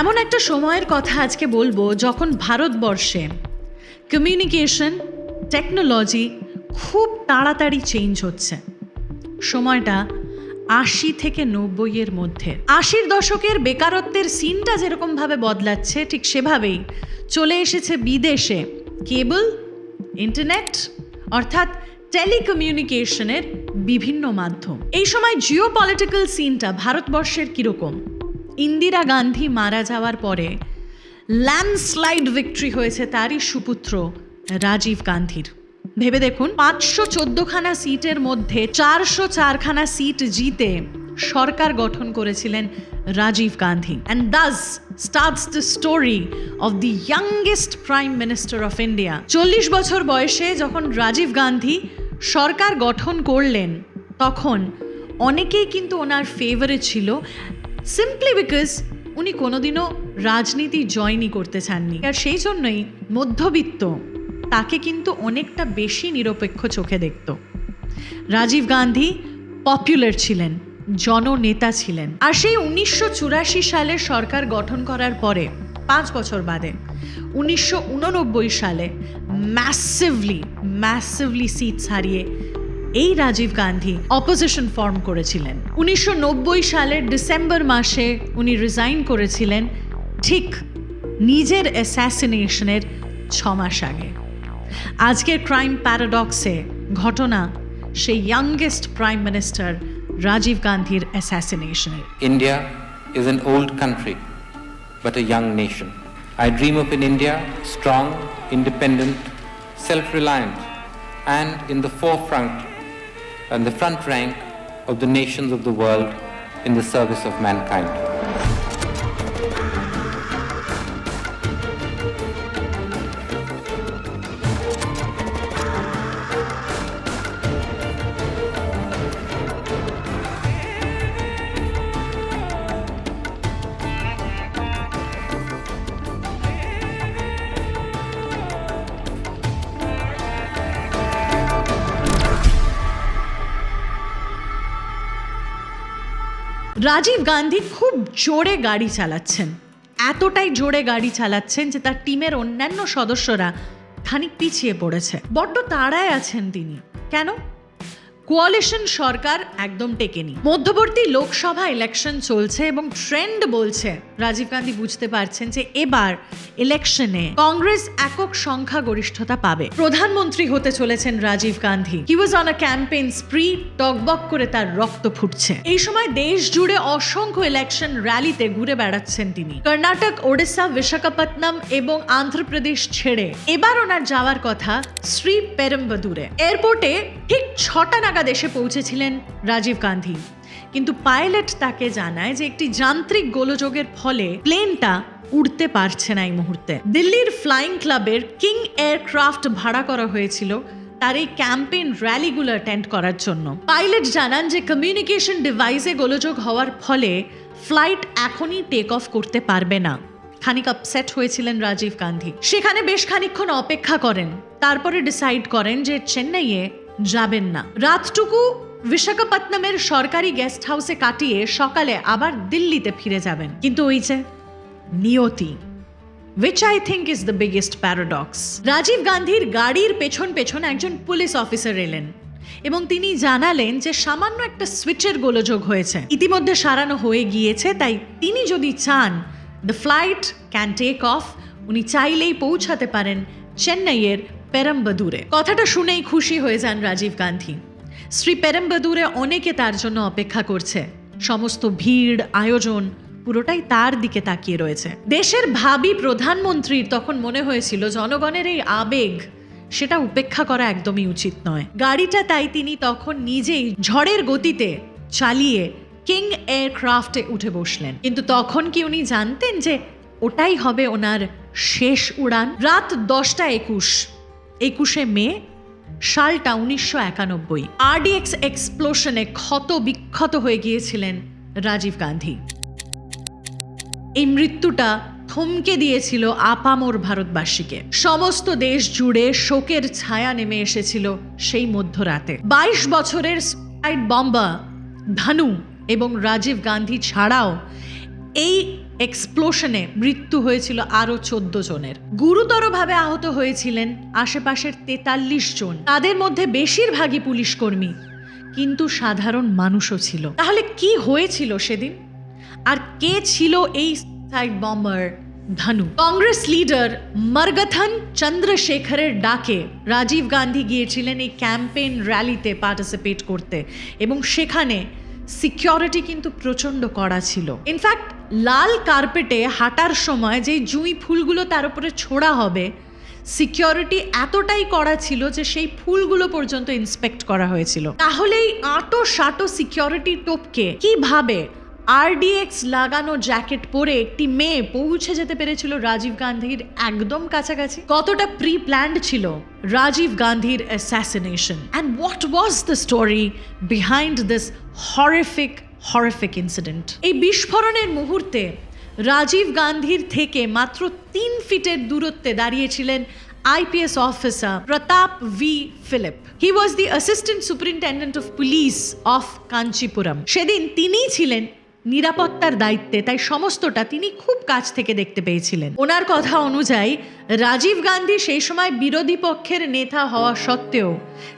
এমন একটা সময়ের কথা আজকে বলব যখন ভারতবর্ষে কমিউনিকেশন টেকনোলজি খুব তাড়াতাড়ি চেঞ্জ হচ্ছে। সময়টা আশি থেকে নব্বইয়ের মধ্যে। আশির দশকের বেকারত্বের সিনটা যেরকমভাবে বদলাচ্ছে, ঠিক সেভাবেই চলে এসেছে বিদেশে কেবল ইন্টারনেট অর্থাৎ টেলিকমিউনিকেশনের বিভিন্ন মাধ্যম। এই সময় জিও পলিটিক্যাল সিনটা ভারতবর্ষের কীরকম? ইন্দিরা গান্ধী মারা যাওয়ার পরে ল্যান্ডস্লাইড ভিক্টরি হয়েছে তারই সুপুত্র রাজীব গান্ধীর। ভেবে দেখুন, পাঁচশো চোদ্দখানা সিটের মধ্যে চারশো চারখানা সিট জিতে সরকার গঠন করেছিলেন Rajiv Gandhi. And thus starts the story of the youngest prime minister of India চল্লিশ বছর বয়সে যখন রাজীব গান্ধী সরকার গঠন করলেন, তখন অনেকেই কিন্তু ওনার ফেভারে ছিল। সিম্পলি বিকজ উনি কোনোদিনও রাজনীতি জয়নি করতে চাননি। আর সেই জন্যই মধ্যবিত্ত তাকে কিন্তু অনেকটা বেশি নিরপেক্ষ চোখে দেখত। রাজীব গান্ধী পপুলার ছিলেন, জননেতা ছিলেন। আর সেই উনিশশো চুরাশি সালে সরকার গঠন করার পরে, পাঁচ বছর বাদে, উনিশশো উননব্বই সালে ম্যাসিভলি ম্যাসিভলি সিটস হারিয়ে এই রাজীব গান্ধী অপোজিশন ফর্ম করেছিলেন। উনিশশো নব্বই সালের ডিসেম্বর মাসে উনি রিজাইন করেছিলেন ঠিক নিজের অ্যাসাসিনেশনের ছ মাস আগে। আজকের ক্রাইম প্যারাডক্সে ঘটনা সেই ইয়াংগেস্ট প্রাইম মিনিস্টার রাজীব গান্ধীর অ্যাসাসিনেশনের India is an old country, but a young nation. I dream of India strong independent self self and in the the forefront and the front rank of the nations of the world in the service of mankind. Rajiv Gandhi খুব জোরে গাড়ি চালাচ্ছেন। এতটাই জোরে গাড়ি চালাচ্ছেন যে তার টিমের অন্যান্য সদস্যরা খানিক পিছিয়ে পড়েছে। বড্ড তাড়ায় আছেন তিনি। কেন? কোয়ালিশন সরকার একদম টেকেনি। মধ্যবর্তী লোকসভা ইলেকশন চলছে এবং ট্রেন্ড বলছে, রাজীব গান্ধী বুঝতে পারছেন যে এবার ইলেকশনে কংগ্রেস একক সংখ্যা গরিষ্ঠতা পাবে। প্রধানমন্ত্রী হতে চলেছেন Rajiv Gandhi. He was on a campaign spree টকবক করে তার রক্ত ফুটছে। এই সময় দেশ জুড়ে অসংখ্য ইলেকশন র্যালিতে ঘুরে বেড়াচ্ছেন তিনি। কর্ণাটক, ওড়িশা, বিশাখাপত্তনম এবং অন্ধ্রপ্রদেশ ছেড়ে এবার ওনার যাওয়ার কথা শ্রী পেরম্বদুরে। এয়ারপোর্টে ঠিক ছটা এসে পৌঁছেছিলেন রাজীব গান্ধী। কিন্তু পাইলট তাকে জানায় যে একটি যান্ত্রিক গোলযোগের ফলে প্লেনটা উড়তে পারছে না এই মুহূর্তে। দিল্লির ফ্লাইং ক্লাবের কিং এয়ারক্রাফট ভাড়া করা হয়েছিল তার এই ক্যাম্পেইন র্যালিগুলো অ্যাটেন্ড করার জন্য। পাইলট জানান যে কমিউনিকেশন ডিভাইসে গোলযোগ হওয়ার ফলে ফ্লাইট এখনই টেক অফ করতে পারবে না। খানিক আপসেট হয়েছিলেন রাজীব গান্ধী। সেখানে বেশ খানিকক্ষণ অপেক্ষা করেন। তারপরে ডিসাইড করেন যে চেন্নাইয়ে যাবেন না। রাতটুকু বিশাখাপত্তনমের সরকারি গেস্ট হাউসে কাটিয়ে সকালে আবার দিল্লিতে ফিরে যাবেন। কিন্তু ওই যে নিয়তি which I think is the biggest paradox Rajiv গান্ধীর গাড়ির পেছন পেছন একজন পুলিশ অফিসার এলেন এবং তিনি জানালেন যে সামান্য একটা সুইচের গোলযোগ হয়েছে। ইতিমধ্যে সারানো হয়ে গিয়েছে, তাই তিনি যদি চান the flight can take off উনি চাইলেই পৌঁছাতে পারেন চেন্নাইয়ের পেরম্বদুরে। কথাটা শুনেই খুশি হয়ে যান রাজীব গান্ধী। শ্রী পেরম্বদুরে অনেকে তার জন্য অপেক্ষা করছে। সমস্ত ভিড়, আয়োজন, পুরোটাই তার দিকে তাকিয়ে রয়েছে। দেশের ভাবি প্রধানমন্ত্রীর তখন মনে হয়েছিল জনগণের এই আবেগ, সেটা উপেক্ষা করা একদমই উচিত নয়। গাড়িটা তাই তিনি তখন নিজেই ঝড়ের গতিতে চালিয়ে কিং এয়ারক্রাফটে উঠে বসলেন। কিন্তু তখন কি উনি জানতেন যে ওটাই হবে ওনার শেষ উড়ান? রাত দশটা একুশ। একুশে মে সালটা উনিশশো একানব্বই। আরডিএক্স এক্সপ্লোশনে ক্ষত বিক্ষত হয়ে গিয়েছিলেন রাজীব গান্ধী। এই মৃত্যুটা থমকে দিয়েছিল আপামোর ভারতবাসীকে। সমস্ত দেশ জুড়ে শোকের ছায়া নেমে এসেছিল সেই মধ্যরাতে। বাইশ বছরের সুসাইড বম্বা, ধানু এবং রাজীব গান্ধী ছাড়াও এই এক্সপ্লোশনে মৃত্যু হয়েছিল আরও চোদ্দ জনের। গুরুতরভাবে আহত হয়েছিলেন আশেপাশের তেতাল্লিশ জন। তাদের মধ্যে বেশিরভাগই পুলিশ কর্মী কিন্তু সাধারণ মানুষও ছিল। তাহলে কি হয়েছিল সেদিন? আর কে ছিল এই সাইড বম্বার? ধনু। কংগ্রেস লিডার মরগথন চন্দ্রশেখরের ডাকে রাজীব গান্ধী গিয়েছিলেন এই ক্যাম্পেইন র্যালিতে পার্টিসিপেট করতে। এবং সেখানে সিকিউরিটি কিন্তু প্রচণ্ড কড়া ছিল। ইনফ্যাক্ট লাল কার্পেটে হাঁটার সময় যে জুঁই ফুলগুলো তার উপরে ছোড়া হবে সিকিউরিটি এতটাই কড়া ছিল যে সেই ফুলগুলো পর্যন্ত ইন্সপেক্ট করা হয়েছিল। তাহলে এই আটো সাটো সিকিউরিটি টোপকে কীভাবে আরডিএক্স লাগানো জ্যাকেট পরে একটি মেয়ে পৌঁছে যেতে পেরেছিল রাজীব গান্ধীর একদম কাছাকাছি? কতটা প্রি প্ল্যান্ড ছিল রাজীব গান্ধীর assassination and what was the story behind this horrific horrific incident এই বিস্ফোরণের মুহূর্তে রাজীব গান্ধীর থেকে মাত্র তিন ফিটের দূরত্বে দাঁড়িয়েছিলেন IPS officer Pratap V Philip he was the assistant superintendent of police of Kanchipuram সেদিন তিনিই ছিলেন নিরাপত্তার দায়িত্বে, তাই সমস্তটা তিনি খুব কাছ থেকে দেখতে পেয়েছিলেন। ওনার কথা অনুযায়ী, রাজীব গান্ধী সেই সময় বিরোধী পক্ষের নেতা হওয়া সত্ত্বেও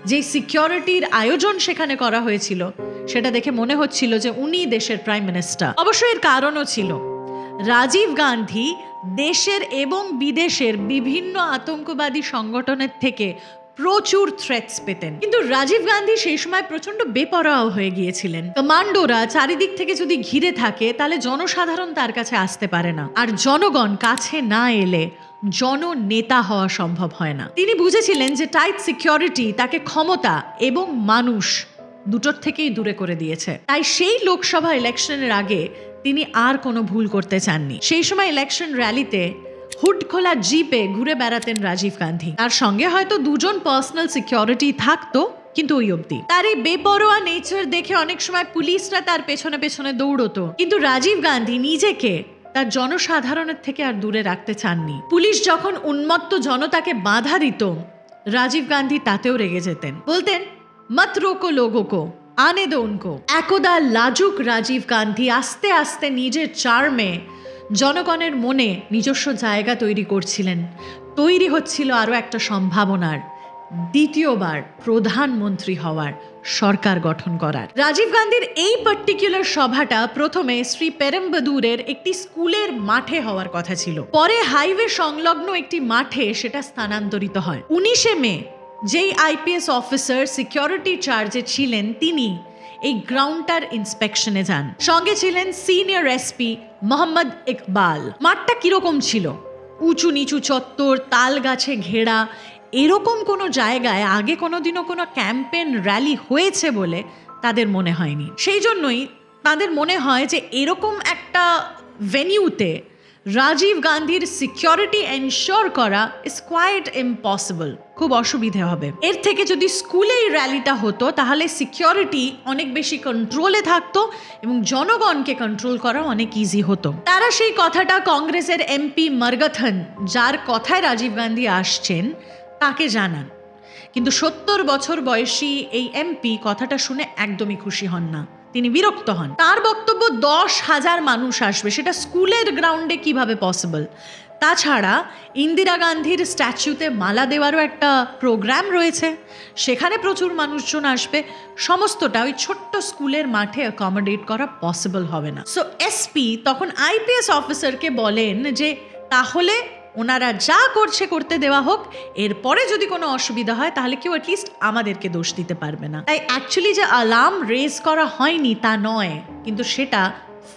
যে সিকিউরিটির আয়োজন সেখানে করা হয়েছিল, সেটা দেখে মনে হচ্ছিল যে উনি দেশের প্রাইম মিনিস্টার। অবশ্য এর কারণও ছিল, রাজীব গান্ধী দেশের এবং বিদেশের বিভিন্ন আতঙ্কবাদী সংগঠনের থেকে প্রচুর থ্রেটস পেতেন। কিন্তু রাজীব গান্ধী সেই সময় প্রচণ্ড বেপরোয়া হয়ে গিয়েছিলেন। কমান্ডোরা চারিদিক থেকে যদি ঘিরে থাকে, তাহলে জনসাধারণ তার কাছে আসতে পারে না। আর জনগণ কাছে না এলে জননেতা হওয়া সম্ভব হয় না। তিনি বুঝেছিলেন যে টাইট সিকিউরিটি তাকে ক্ষমতা এবং মানুষ দুটোর থেকেই দূরে করে দিয়েছে। তাই সেই লোকসভা ইলেকশনের আগে তিনি আর কোনো ভুল করতে চাননি। সেই সময় ইলেকশন র্যালিতে হুড খোলা জিপে ঘুরে বেড়াতেন রাজীব গান্ধী। তার সঙ্গে হয়তো দুজন পার্সোনাল সিকিউরিটি থাকতো, কিন্তু ওই অবধি। তার এই বেপরোয়া নেচার দেখে অনেক সময় পুলিশরা তার পেছনে পেছনে দৌড়তো। কিন্তু রাজীব গান্ধী নিজেকে তার জনসাধারণের থেকে আর দূরে রাখতে চাননি। পুলিশ যখন উন্মত্ত জনতাকে বাধা দিত, রাজীব গান্ধী তাতেও রেগে যেতেন। বলতেন, মত রোকো লোগো কো, আনে দো উনকো। একদা লাজুক রাজীব গান্ধী আস্তে আস্তে নিজের চার্মে জনগণের মনে নিজস্ব জায়গা তৈরি করছিলেন। তৈরি হচ্ছিল আরও একটা সম্ভাবনার, দ্বিতীয়বার প্রধানমন্ত্রী হওয়ার সরকার গঠন করার। রাজীব গান্ধীর এই পার্টিকুলার সভাটা প্রথমে শ্রী পেরম্বদুরের একটি স্কুলের মাঠে হওয়ার কথা ছিল। পরে হাইওয়ে সংলগ্ন একটি মাঠে সেটা স্থানান্তরিত হয়। উনিশে মে, যেই আইপিএস অফিসার সিকিউরিটি চার্জে ছিলেন তিনি এই গ্রাউন্ডটার ইন্সপেকশনে যান। সঙ্গে ছিলেন সিনিয়র এসপি মোহাম্মদ ইকবাল। মাঠটা কীরকম ছিল? উঁচু নিচু চত্বর তাল গাছে ঘেরা, এরকম কোনো জায়গায় আগে কোনোদিনও কোনো ক্যাম্পেন র্যালি হয়েছে বলে তাদের মনে হয়নি। সেই জন্যই তাদের মনে হয় যে এরকম একটা ভেনিউতে রাজীব গান্ধীর সিকিউরিটি এনশোর করা ইজ কোয়াইট ইম্পসিবল খুব অসুবিধে হবে। এর থেকে যদি স্কুলে এই র্যালিটা হতো, তাহলে সিকিউরিটি অনেক বেশি কন্ট্রোলে থাকতো এবং জনগণকে কন্ট্রোল করা অনেক ইজি হতো। তারা সেই কথাটা কংগ্রেসের এমপি মরগথন, যার কথায় রাজীব গান্ধী আসছেন, তাকে জানান। কিন্তু সত্তর বছর বয়সী এই এমপি কথাটা শুনে একদমই খুশি হন না। তিনি বিরক্ত হন। তার বক্তব্য দশ হাজার মানুষ আসবে। সেটা স্কুলের গ্রাউন্ডে কীভাবে পসিবল তাছাড়া ইন্দিরা গান্ধীর স্ট্যাচুতে মালা দেওয়ারও একটা প্রোগ্রাম রয়েছে। সেখানে প্রচুর মানুষজন আসবে। সমস্তটা ওই ছোট্ট স্কুলের মাঠে অ্যাকমোডেট করা পসিবল হবে না। সো এসপি তখন আইপিএস অফিসারকে বলেন যে, তাহলে ওনারা যা করছে করতে দেওয়া হোক, এরপরে যদি কোনো অসুবিধা হয়, তাহলে কেউ অ্যাটলিস্ট আমাদেরকে দোষ দিতে পারবে না। তাই অ্যাকচুয়ালি যে অ্যালার্ম রেজ করা হয়নি তা নয়, কিন্তু সেটা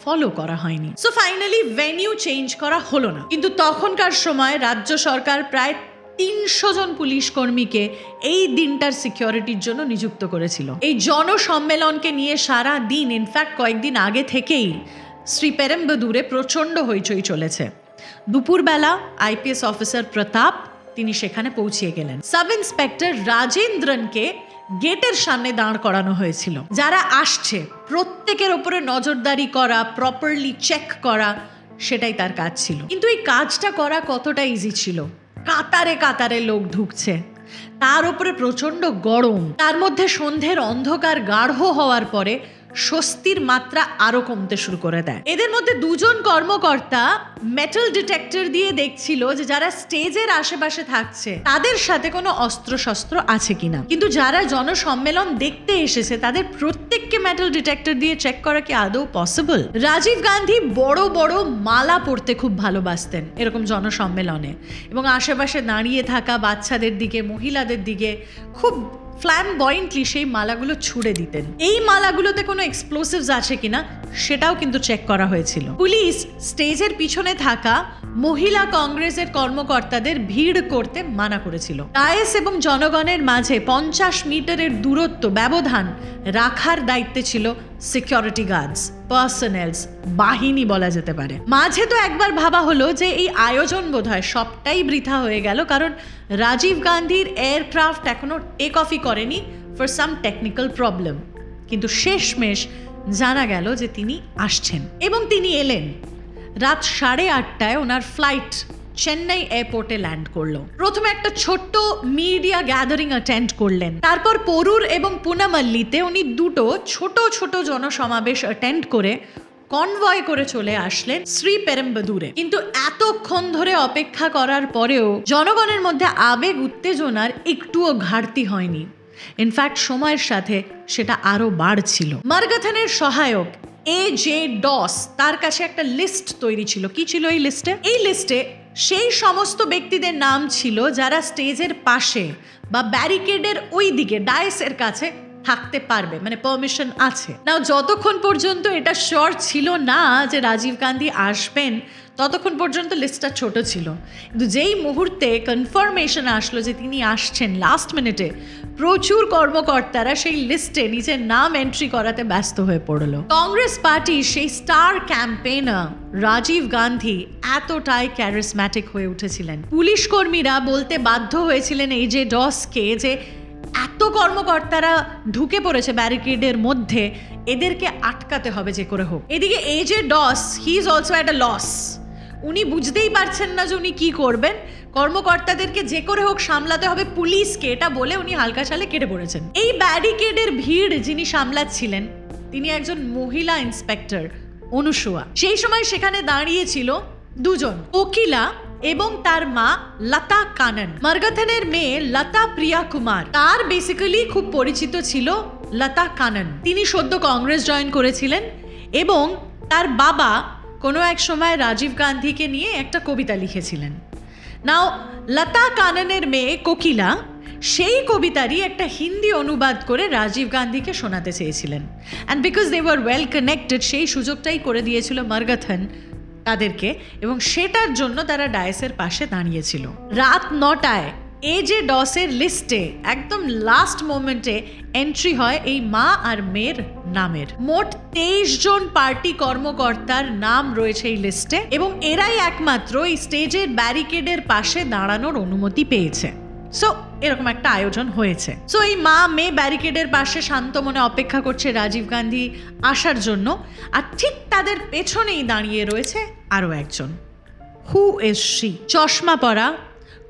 ফলো করা হয়নি। সো ফাইনালি ভেনিউ চেঞ্জ করা হলো না। কিন্তু তখনকার সময় রাজ্য সরকার প্রায় তিনশো জন পুলিশ কর্মীকে এই দিনটার সিকিউরিটির জন্য নিযুক্ত করেছিল। এই জনসম্মেলনকে নিয়ে সারা দিন ইনফ্যাক্ট কয়েকদিন আগে থেকেই শ্রী পেরেম্বদুরে প্রচণ্ড হইচই চলেছে। দুপুরবেলা আইপিএস অফিসার প্রতাপ, তিনি সেখানে পৌঁছিয়ে গেলেন। সাব ইন্সপেক্টর রাজেন্দ্রনকে গেটের সামনে দাঁড় করানো হয়েছিল। যারা আসছে, প্রত্যেকের ওপরে নজরদারি করা প্রপারলি চেক করা, সেটাই তার কাজ ছিল। কিন্তু এই কাজটা করা কতটা ইজি ছিল? কাতারে কাতারে লোক ঢুকছে। তার উপরে প্রচণ্ড গরম। তার মধ্যে সন্ধ্যের অন্ধকার গাঢ় হওয়ার পরে স্বস্তির মাত্রা আরও কমতে শুরু করে দেয়। এদের মধ্যে দুজন কর্মকর্তা মেটাল ডিটেক্টর দিয়ে দেখছিল যে যারা স্টেজের আশেপাশে থাকছে, তাদের সাথে কোনো অস্ত্র শস্ত্র আছে কিনা। কিন্তু যারা জনসম্মেলন দেখতে এসেছে, তাদের প্রত্যেককে মেটাল ডিটেক্টর দিয়ে চেক করা কি আদৌ পসিবল রাজীব গান্ধী বড় বড় মালা পরতে খুব ভালোবাসতেন এরকম জনসম্মেলনে। এবং আশেপাশে দাঁড়িয়ে থাকা বাচ্চাদের দিকে, মহিলাদের দিকে খুব ফ্ল্যামবয়েন্টলি সেই মালাগুলো ছুড়ে দিতেন। এই মালাগুলোতে কোনো এক্সপ্লোসিভস আছে কিনা সেটাও কিন্তু চেক করা হয়েছিল। পুলিশ স্টেজের পিছনে থাকা মহিলা কংগ্রেসের কর্মকর্তাদের ভিড় করতে মানা করেছিল। ডায়েস এবং জনগণের মাঝে পঞ্চাশ মিটারের দূরত্ব ব্যবধান রাখার দায়িত্বে ছিল সিকিউরিটি গার্ডস পার্সোনেলস বাহিনী বলা যেতে পারে। মাঝে তো একবার ভাবা হলো যে এই আয়োজন বোধহয় সবটাই বৃথা হয়ে গেল, কারণ রাজীব গান্ধীর এয়ারক্রাফট এখনও টেক অফই করেনি ফর সাম টেকনিক্যাল প্রবলেম কিন্তু শেষমেশ জানা গেল যে তিনি আসছেন। এবং তিনি এলেন। রাত সাড়ে আটটায় ওনার ফ্লাইট চেন্নাই এয়ারপোর্টে ল্যান্ড করল। প্রথমে একটা ছোট্ট মিডিয়া গ্যাদারিং অ্যাটেন্ড করলেন। তারপর পরুর এবং পুনামাল্লিতে উনি দুটো ছোট ছোট জনসমাবেশ অ্যাটেন্ড করে কনভয় করে চলে আসলেন শ্রী পেরেম্বদুরে। কিন্তু এতক্ষণ ধরে অপেক্ষা করার পরেও জনগণের মধ্যে আবেগ, উত্তেজনার একটুও ঘাটতি হয়নি। ইনফ্যাক্ট সময়ের সাথে সেটা আরও বাড়ছিল। মার্গাথনের সহায়ক এ জে ডস তার কাছে একটা লিস্ট তৈরি ছিল। কি ছিল এই লিস্টে এই লিস্টে সেই সমস্ত ব্যক্তিদের নাম ছিল যারা স্টেজের পাশে বা ব্যারিকেডের ওই দিকে ডায়েসের কাছে থাকতে পারবে মানে পারমিশন আছে। নাও যতক্ষণ পর্যন্ত এটা শিওর ছিল না যে রাজীব গান্ধী আসবেন, ততক্ষণ পর্যন্ত লিস্টটা ছোট ছিল। কিন্তু যেই মুহূর্তে কনফার্মেশন আসলো যে তিনি আসছেন লাস্ট মিনিটে প্রচুর কর্মকর্তারা সেই লিস্টে নিজের নাম এন্ট্রি করাতে ব্যস্ত হয়ে পড়ল। কংগ্রেস পার্টি সেই স্টার ক্যাম্পেনার রাজীব গান্ধী এতটাই ক্যারিসম্যাটিক হয়ে উঠেছিলেন। পুলিশ কর্মীরা বলতে বাধ্য হয়েছিলেন এই যে ডসকে যে এত কর্মকর্তারা ঢুকে পড়েছে ব্যারিকেডের মধ্যে, এদেরকে আটকাতে হবে যে করে হোক। এদিকে এই যে does he is also at a loss উনি বুঝতেই পারছেন না যে উনি কী করবেন। কর্মকর্তাদেরকে যে করে হোক সামলাতে হবে পুলিশকে, এটা বলে উনি হালকা চালে কেটে পড়েছেন। এই ব্যারিকেডের ভিড় যিনি সামলাচ্ছিলেন, তিনি একজন মহিলা ইন্সপেক্টর, অনুসুয়া। সেই সময় সেখানে দাঁড়িয়েছিল দুজন কোকিলা এবং তার মা লতা কানন। মার্গাথনের মেয়ে লতা প্রিয়া কুমার। তার বেসিক্যালি খুব পরিচিত ছিল লতা কানন। তিনি সদ্য কংগ্রেস জয়েন করেছিলেন এবং তার বাবা কোনো এক সময় রাজীব গান্ধীকে নিয়ে একটা কবিতা লিখেছিলেন। নাও, লতা কাননের মেয়ে কোকিলা সেই কবিতারই একটা হিন্দি অনুবাদ করে রাজীব গান্ধীকে শোনাতে চেয়েছিলেন। And because they were well connected সেই সুযোগটাই করে দিয়েছিল মার্গাথন তাদেরকে এবং সেটার জন্য তারা ডায়েসের পাশে দাঁড়িয়েছিল। রাত নটায় এ ডসের লিস্টে একদম লাস্ট মোমেন্টে এন্ট্রি হয় এই মা আর মেয়ের নামের। মোট তেইশ জন পার্টি কর্মকর্তার নাম রয়েছে এই লিস্টে এবং এরাই একমাত্র এই স্টেজের ব্যারিকেডের পাশে দাঁড়ানোর অনুমতি পেয়েছে। সো এরকম একটা আয়োজন হয়েছে। সো এই মা, মেয়ে ব্যারিকেডের পাশে শান্ত মনে অপেক্ষা করছে রাজীব গান্ধী আসার জন্য। আর ঠিক তাদের পেছনেই দাঁড়িয়ে রয়েছে আরও একজন। হু ইজ শি চশমা পরা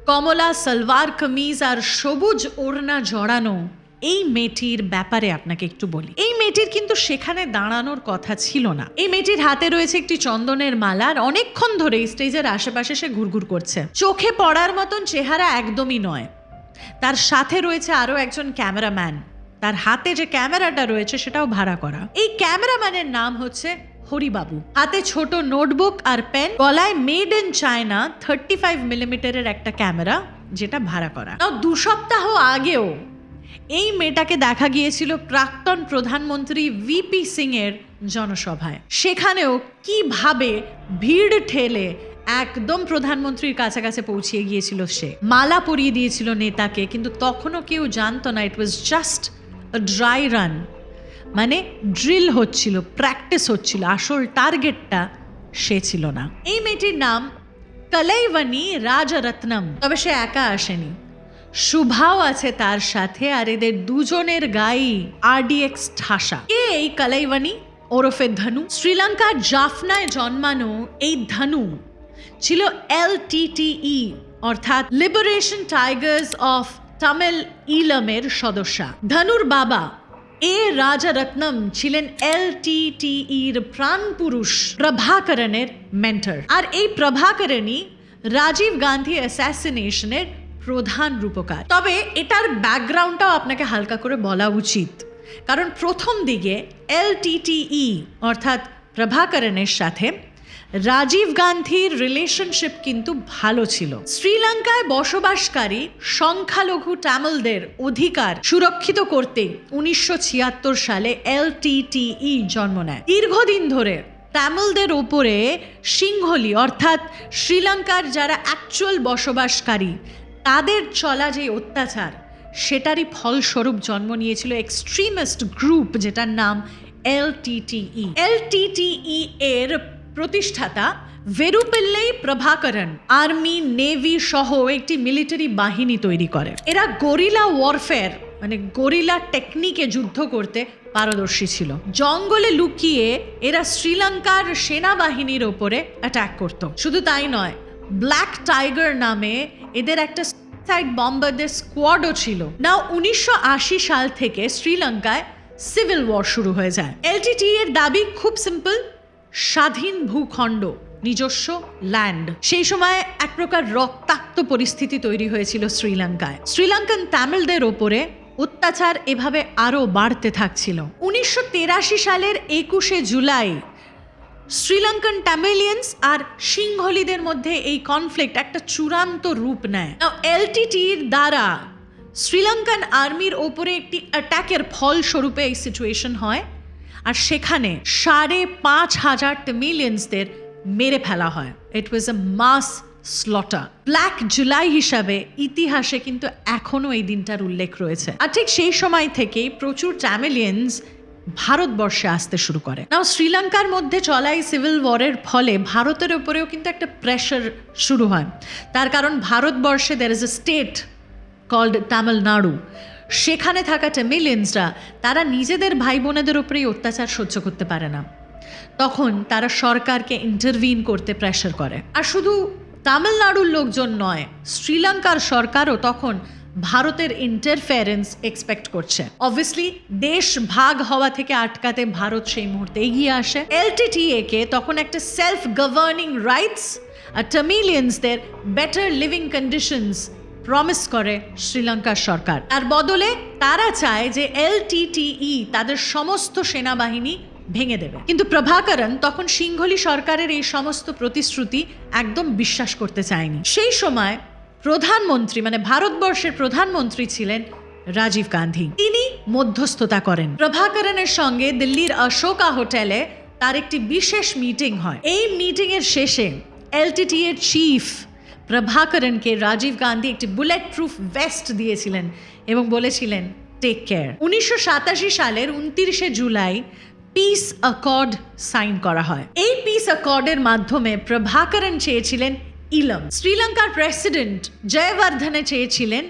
কমলা সালওয়ার কামিজ আর সবুজ ওড়না জড়ানো এই মেয়েটির ব্যাপারে আপনাকে একটু বলি। এই মেয়েটির কিন্তু সেখানে দাঁড়ানোর কথা ছিল না। এই মেয়েটির হাতে রয়েছে একটি চন্দনের মালা আর অনেকক্ষণ ধরে স্টেজের আশেপাশে সে ঘুরঘুর করছে। চোখে পড়ার মতন চেহারা একদমই নয়। তার সাথে রয়েছে আরও একজন ক্যামেরাম্যান। তার হাতে যে ক্যামেরাটা রয়েছে সেটাও ভাড়া করা। এই ক্যামেরাম্যানের নাম হচ্ছে হরিবাবু। হাতে ছোট নোটবুক আর পেন, গলায় made in China thirty five মিলিমিটারের একটা ক্যামেরা, যেটা ভাড়া করা। দু সপ্তাহ আগেও এই মেয়েটাকে দেখা গিয়েছিল প্রাক্তন প্রধানমন্ত্রী ভিপি সিং এর জনসভায়। সেখানেও কীভাবে ভিড় ঠেলে একদম প্রধানমন্ত্রীর কাছাকাছি পৌঁছিয়ে গিয়েছিল সে। মালা পরিয়ে দিয়েছিল নেতাকে, কিন্তু তখনও কেউ জানতো না it was just dry run মানে ড্রিল হচ্ছিল প্র্যাকটিস হচ্ছিল, আসল টার্গেটটা সে ছিল না। এই মেয়েটির নাম কালাইবানি রাজরত্নম। তবে সে একা আসেনি। শুভাও আছে তার সাথে আর এদের দুজনের গায়ে আরডিএক্স ঠাসা। কে এই কালাইবানি ওরফে ধনু। শ্রীলঙ্কার জাফনায় জন্মানো এই ধনু ছিল এল টিটিই অর্থাৎ লিবারেশন টাইগার্স অফ তামিল ইলমের সদস্যা। ধনুর বাবা এ রাজা রত্নম ছিলেন এল টি টি প্রাণ পুরুষ প্রভাকরণের মেন্টর আর এই প্রভাকরণই রাজীব গান্ধী অ্যাসাসিনেশনের প্রধান রূপকার তবে এটার ব্যাকগ্রাউন্ডটাও আপনাকে হালকা করে বলা উচিত কারণ প্রথম দিকে এলটিটিই অর্থাৎ প্রভাকরণের সাথে রাজীব গান্ধীর রিলেশনশিপ কিন্তু ভালো ছিল। শ্রীলঙ্কায় বসবাসকারী সংখ্যালঘু ট্যামলদের অধিকার সুরক্ষিত করতে উনিশশো ছিয়াত্তর সালে এলটিটিই জন্ম নেয়। দীর্ঘদিন ধরে তামিলদের ওপরে সিংহলি অর্থাৎ শ্রীলঙ্কার যারা অ্যাকচুয়াল বসবাসকারী, তাদের চলা যে অত্যাচার, সেটারই ফলস্বরূপ জন্ম নিয়েছিল এক্সট্রিমিস্ট গ্রুপ যেটার নাম এলটিটিই এলটিটিই এর প্রতিষ্ঠাতা ভেরুপিল্লাই প্রভাকরণ, আর্মি, নেভি সহ একটি মিলিটারি বাহিনী তৈরি করে। এরা গরিলা ওয়ারফেয়ার মানে গরিলা টেকনিকে যুদ্ধ করতে পারদর্শী ছিল। জঙ্গলে লুকিয়ে এরা শ্রীলঙ্কার সেনাবাহিনীর ওপরে অ্যাটাক করত। শুধু তাই নয় ব্ল্যাক টাইগার নামে এদের একটা সাইড বম্বারদের স্কোয়াডও ছিল। না উনিশশো আশি সাল থেকে শ্রীলঙ্কায় সিভিল ওয়ার শুরু হয়ে যায়। এলটিটি এর দাবি খুব সিম্পল স্বাধীন ভূখণ্ড, নিজস্ব ল্যান্ড সেই সময় এক প্রকার রক্তাক্ত পরিস্থিতি তৈরি হয়েছিল শ্রীলঙ্কায়। শ্রীলঙ্কান তামিলদের ওপরে অত্যাচার এভাবে আরও বাড়তে থাকছিল। উনিশশো তিরাশি সালের একুশে জুলাই, শ্রীলঙ্কান ট্যামিলিয়ান্স আর সিংহলিদের মধ্যে এই কনফ্লিক্ট একটা চূড়ান্ত রূপ নেয়। এলটিটির দ্বারা শ্রীলঙ্কান আর্মির ওপরে একটি অ্যাটাকের ফলস্বরূপে এই সিচুয়েশন হয়। আর সেখানে সাড়ে পাঁচ হাজার টেমিলিয়ান্সদের মেরে ফেলা হয়। It was a mass slaughter Black July হিসাবে ইতিহাসে কিন্তু এখনও এই দিনটার উল্লেখ রয়েছে। আর ঠিক সেই সময় থেকেই প্রচুর ট্যামিলিয়ান্স ভারতবর্ষে আসতে শুরু করে। নাও শ্রীলঙ্কার মধ্যে চলা এই সিভিল ওয়ারের ফলে ভারতের উপরেও কিন্তু একটা প্রেশার শুরু হয়। তার কারণ ভারতবর্ষে there is a state called Tamil Nadu সেখানে থাকা টেমিলিয়ান্সরা তারা নিজেদের ভাই বোনেদের উপরেই অত্যাচার সহ্য করতে পারে না। তখন তারা সরকারকে ইন্টারভিন করতে প্রেশার করে। আর শুধু তামিলনাড়ুর লোকজন নয়, শ্রীলঙ্কার সরকারও তখন ভারতের ইন্টারফেয়ারেন্স এক্সপেক্ট করছে। অবভিয়াসলি দেশ ভাগ হওয়া থেকে আটকাতে ভারত সেই মুহূর্তে এগিয়ে আসে। এলটিটিএ কে তখন একটা সেলফ গভর্নিং রাইটস আর টামিলিয়ান্সদের বেটার লিভিং কন্ডিশনস প্রমিস করে শ্রীলঙ্কার সরকার। আর বদলে তারা চায় যে এলটিটিই তাদের সমস্ত সেনাবাহিনী ভেঙে দেবে। কিন্তু প্রভাকরণ তখন সিংহলি সরকারের এই সমস্ত প্রতিশ্রুতি একদম বিশ্বাস করতে চায়নি। সেই সময় প্রধানমন্ত্রী মানে ভারতবর্ষের প্রধানমন্ত্রী ছিলেন রাজীব গান্ধী। তিনি মধ্যস্থতা করেন। প্রভাকরণের সঙ্গে দিল্লির অশোকা হোটেলে তার একটি বিশেষ মিটিং হয়। এই মিটিং এর শেষে এলটিটি এর চিফ প্রভাকরণকে রাজীব গান্ধী একটি বুলেট প্রুফ ভেস্ট দিয়েছিলেন এবং বলেছিলেন টেক কেয়ার উনিশশো সাতাশি সালের উনত্রিশে জুলাই পিস অ্যাকর্ড সাইন করা হয়। এই পিস অ্যাকর্ডের মাধ্যমে প্রভাকরণ চেয়েছিলেন ইলম। শ্রীলঙ্কার প্রেসিডেন্ট জয়বর্ধনে চেয়েছিলেন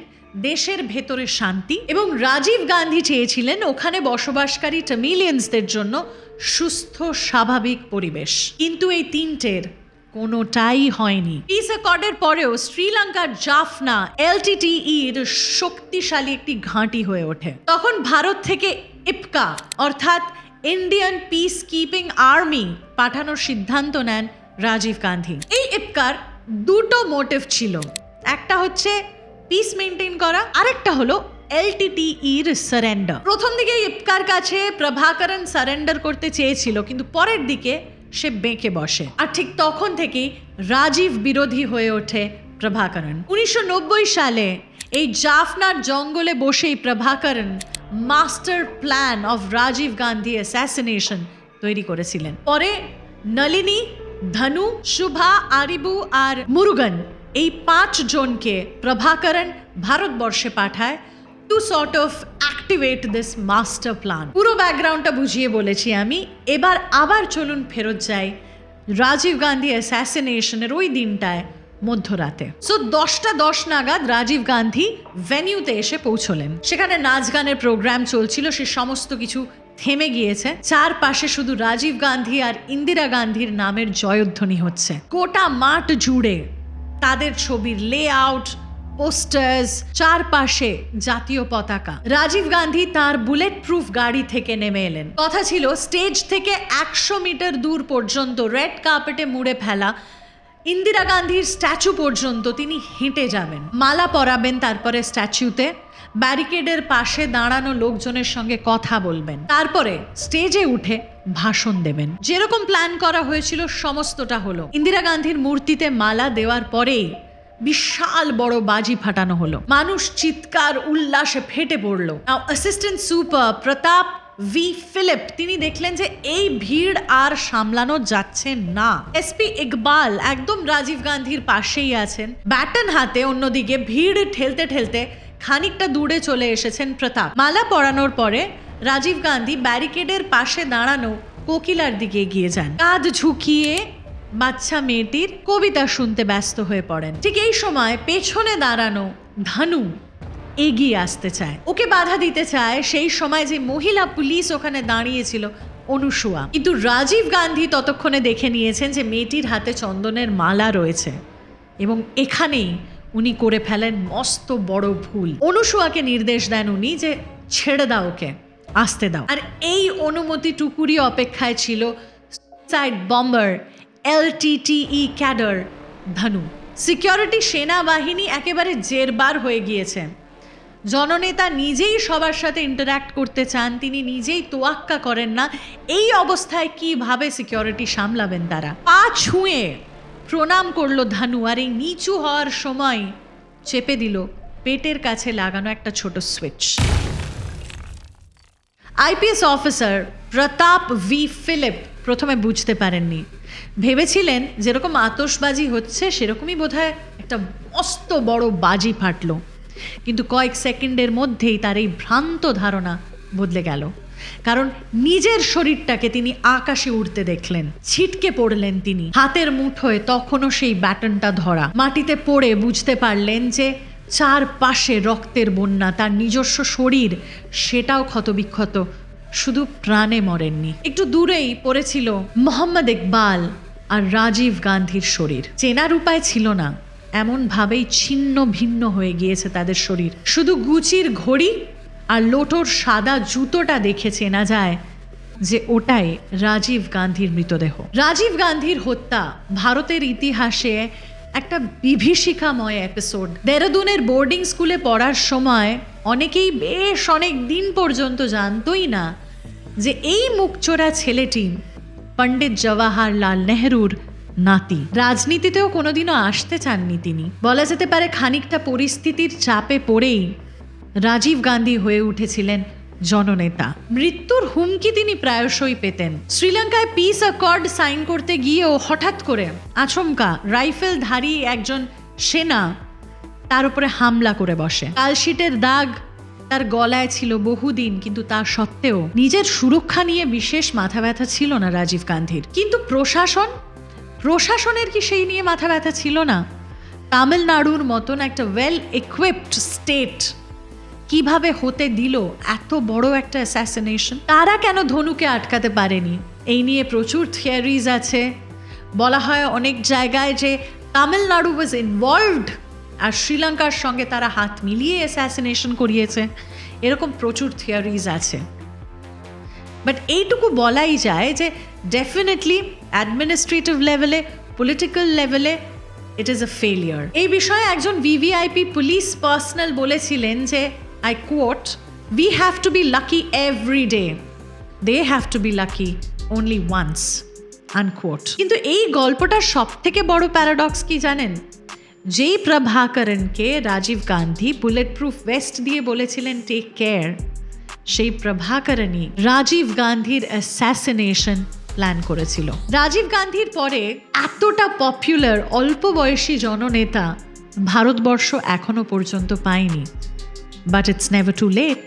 দেশের ভেতরে শান্তি এবং রাজীব গান্ধী চেয়েছিলেন ওখানে বসবাসকারী টামিলিয়ান্সদের জন্য সুস্থ, স্বাভাবিক পরিবেশ। কিন্তু এই তিনটের কোনোটাই হয়নি। পিস অ্যাকর্ডের পরেও শ্রীলঙ্কার জাফনা এলটিটিইর শক্তিশালী একটি ঘাঁটি হয়ে ওঠে। তখন ভারত থেকে ইপকা অর্থাৎ ইন্ডিয়ান পিস কিপিং আর্মি পাঠানোর সিদ্ধান্ত নেন রাজীব গান্ধী। এই ইপকার দুটো মোটিভ ছিল। একটা হচ্ছে পিস মেনটেন করা, আরেকটা হলো এলটিটিইর সারেন্ডার প্রথম দিকে ইপকার কাছে প্রভাকরণ সারেন্ডার করতে চেয়েছিল, কিন্তু পরের দিকে সে বেঁকে বসে। আর ঠিক তখন থেকেই রাজীব বিরোধী হয়ে ওঠে প্রভাকরণ। উনিশশো নব্বই সালে এই জাফনার জঙ্গলে বসেই Prabhakaran master plan of Rajiv Gandhi assassination তৈরি করেছিলেন। পরে নলিনী, ধনু, শুভা, আরিবু আর মুরুগন এই পাঁচ জনকে প্রভাকরণ ভারতবর্ষে পাঠায় to sort of activate this master plan পুরো ব্যাকগ্রাউন্ডটা বুঝিয়ে বলেছি আমি। এবার আবার চলুন ফেরত যাই রাজীব গান্ধী অ্যাসাসিনেশনের ওই দিনটায়, মধ্যরাতে। সো দশটা দশ নাগাদ রাজীব গান্ধী ভেনিউতে এসে পৌঁছলেন। সেখানে নাচ গানের প্রোগ্রাম চলছিল, সে সমস্ত কিছু থেমে গিয়েছে। চারপাশে শুধু রাজীব গান্ধী আর ইন্দিরা গান্ধীর নামের জয়ধ্বনি হচ্ছে। গোটা মাঠ জুড়ে তাদের ছবির লে আউট পোস্টার্স চারপাশে জাতীয় পতাকা। রাজীব গান্ধী তার বুলেট প্রুফ গাড়ি থেকে নেমে এলেন। কথা ছিল স্টেজ থেকে একশো মিটার দূর পর্যন্ত রেড কার্পেটে মুড়ে ফেলা ইন্দিরা গান্ধীর স্ট্যাচু পর্যন্ত তিনি হেঁটে যাবেন। মালা পরাবেন তারপরে স্ট্যাচুতে ব্যারিকেডের পাশে দাঁড়ানো লোকজনের সঙ্গে কথা বলবেন। তারপরে স্টেজে উঠে ভাষণ দেবেন। যেরকম প্ল্যান করা হয়েছিল, সমস্তটা হলো। ইন্দিরা গান্ধীর মূর্তিতে মালা দেওয়ার পরেই বিশাল বড় বাজি ফাটানো হলো। মানুষ চিৎকার, উল্লাসে ফেটে পড়ল। Assistant super Pratap V Philip তিনি দেখলেন যে এই ভিড় আর সামলানো যাচ্ছে না। এসপি ইকবাল একদম রাজীব গান্ধীর পাশেই আছেন। ব্যাটন হাতে অন্যদিকে ভিড় ঠেলতে ঠেলতে খানিকটা দূরে চলে এসেছেন প্রতাপ। মালা পরানোর পরে রাজীব গান্ধী ব্যারিকেডের পাশে দাঁড়ানো কোকিলার দিকে এগিয়ে যান। কাঁধ ঝুঁকিয়ে বাচ্চা মেয়েটির কবিতা শুনতে ব্যস্ত হয়ে পড়েন। ঠিক এই সময় পেছনে দাঁড়ানো ধানু এগিয়ে আসতে চায়। ওকে বাধা দিতে চায় সেই সময় যে মহিলা পুলিশ ওখানে দাঁড়িয়েছিল, অনুসুয়া। কিন্তু রাজীব গান্ধী ততক্ষণে দেখে নিয়েছেন যে মেয়েটির হাতে চন্দনের মালা রয়েছে এবং এখানেই উনি করে ফেলেন মস্ত বড় ভুল। অনুসুয়াকে নির্দেশ দেন উনি যে ছেড়ে দাও ওকে, আসতে দাও। আর এই অনুমতি টুকুরি অপেক্ষায় ছিল side bomber LTTE cadre Dhanu. Security সেনাবাহিনী একেবারে জেরবার হয়ে গিয়েছে। জননেতা নিজেই সবার সাথে ইন্টারাক্ট করতে চান, তিনি নিজেই তোয়াক্কা করেন না। এই অবস্থায় কীভাবে সিকিউরিটি সামলাবেন তারা? পা ছুঁয়ে প্রণাম করল ধানু আর এই নিচু হওয়ার সময় চেপে দিল পেটের কাছে লাগানো একটা ছোট switch IPS officer Pratap V Philip প্রথমে বুঝতে পারেননি। ভেবেছিলেন যেরকম আতসবাজি হচ্ছে, সেরকমই বোধহয় একটা মস্ত বড় বাজি ফাটলো। কিন্তু কয়েক সেকেন্ডের মধ্যেই তার এই ভ্রান্ত ধারণা বদলে গেল। কারণ নিজের শরীরটাকে তিনি আকাশে উঠতে দেখলেন, ছিটকে পড়লেন তিনি। হাতের মুঠোয় তখনও সেই ব্যাটনটা ধরা। মাটিতে পড়ে বুঝতে পারলেন যে চারপাশে রক্তের বন্যা, তার নিজস্ব শরীর, সেটাও ক্ষতবিক্ষত শুধু প্রাণে মরেননি। একটু দূরেই পড়েছিল মোহাম্মদ ইকবাল আর রাজীব গান্ধীর শরীর। চেনার উপায় ছিল না। এমনভাবেই ছিন্ন ভিন্ন হয়ে গিয়েছে তাদের শরীর। শুধু গুচির ঘড়ি আর লোটোর সাদা জুতোটা দেখে চেনা যায় যে ওটাই রাজীব গান্ধীর মৃতদেহ। রাজীব গান্ধীর হত্যা ভারতের ইতিহাসে একটা বিভীষিকাময় এপিসোড দেরাদুনের বোর্ডিং স্কুলে পড়ার সময় অনেকেই বেশ অনেক দিন পর্যন্ত জানতই না যে এই মুখচোরা ছেলেটি পণ্ডিত জওয়াহরলাল নেহরুর নাতি। রাজনীতিতেও কোনোদিনও আসতে চাননি তিনি। বলা যেতে পারে খানিকটা পরিস্থিতির চাপে পড়েই রাজীব গান্ধী হয়ে উঠেছিলেন জননেতা। মৃত্যুর হুমকি তিনি প্রায়শই পেতেন। শ্রীলঙ্কায় পিস অ্যাকর্ড সাইন করতে গিয়েও হঠাৎ করে আচমকা রাইফেলধারী একজন সেনা তার উপরে হামলা করে বসে। কালশিটের দাগ তার গলায় ছিল বহুদিন, কিন্তু তা সত্ত্বেও নিজের সুরক্ষা নিয়ে বিশেষ মাথা ব্যথা ছিল না রাজীব গান্ধীর। কিন্তু প্রশাসন, প্রশাসনের কি সেই নিয়ে মাথা ব্যথা ছিল না? তামিলনাড়ুর মতন একটা ওয়েল equipped স্টেট কীভাবে হতে দিল এত বড় একটা অ্যাসাসিনেশন তারা কেন ধনুকে আটকাতে পারেনি? এই নিয়ে প্রচুর থিয়ারিজ আছে। বলা হয় অনেক জায়গায় যে তামিলনাড়ু ওয়াজ ইনভলভড আর শ্রীলঙ্কার সঙ্গে তারা হাত মিলিয়ে অ্যাসাসিনেশন করিয়েছে। এরকম প্রচুর থিয়ারিজ আছে। বাট এইটুকু বলাই যায় যে ডেফিনেটলি অ্যাডমিনিস্ট্রেটিভ লেভেলে পলিটিক্যাল লেভেলে ইট ইজ এ ফেলিয়ার এই বিষয়ে একজন ভিভিআইপি পুলিশ পার্সোনাল বলেছিলেন যে I quote we have to be lucky every day they have to be lucky only once unquote কিন্তু এই গল্পটার সব থেকে বড় প্যারাডক্স কি জানেন? যেই প্রভাকরণকে Rajiv Gandhi bullet proof vest দিয়ে বলেছিলেন টেক কেয়ার সেই প্রভাকরণই রাজীব গান্ধীর অ্যাসাসিনেশন প্ল্যান করেছিল। রাজীব গান্ধীর পরে এতটা পপুলার অল্প বয়সী জননেতা ভারতবর্ষ এখনও পর্যন্ত পায়নি। But it's never too late